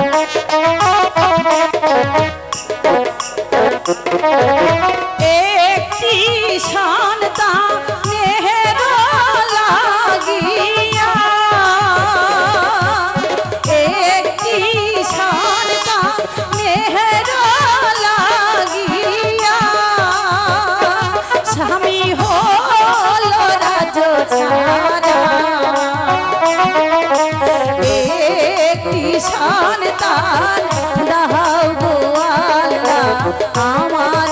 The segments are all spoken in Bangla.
watch, watch. সন্তান দাও গো আল্লাহ আমার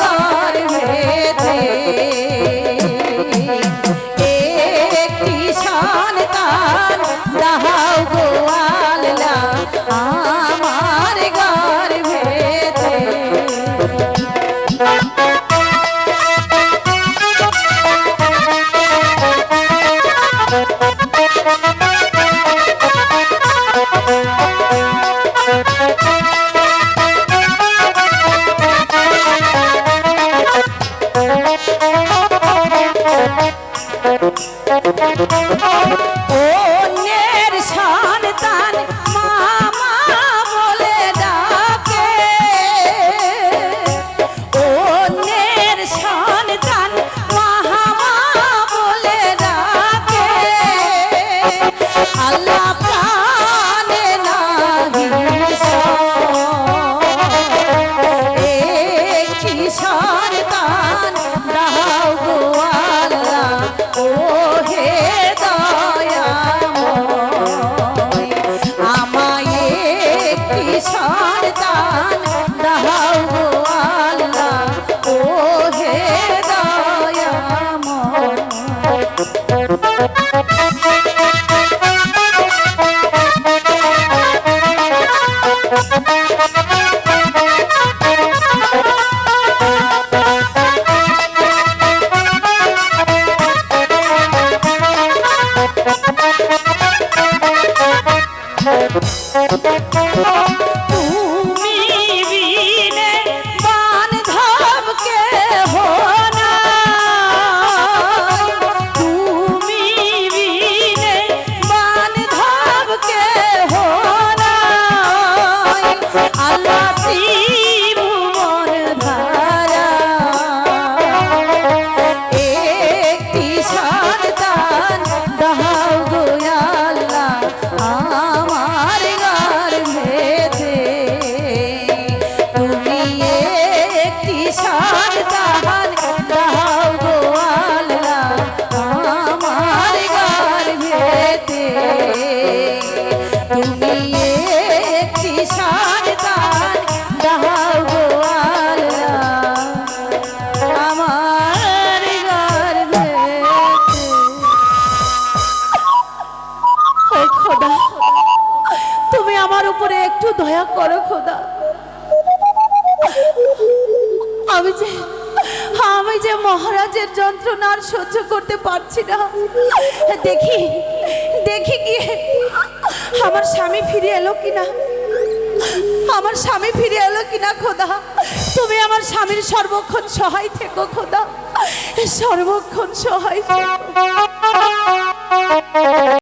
গর্ভেতে একটি সন্তান দাও গো আল্লাহ আমার গর্ভেতে অন্যের তুমি আমার উপরে একটু দয়া করো, খোদা। আমি যে আমি যে মহারাজের যন্ত্রণা আর সহ্য করতে পারছি না। দেখি দেখি কি আমার স্বামী ফিরে এলো কিনা। আমার স্বামী ফিরে এলো কিনা, খোদা। তুমি আমার স্বামীর সর্বক্ষণ সহায় থেকো, খোদা। সর্বক্ষণ সহায়।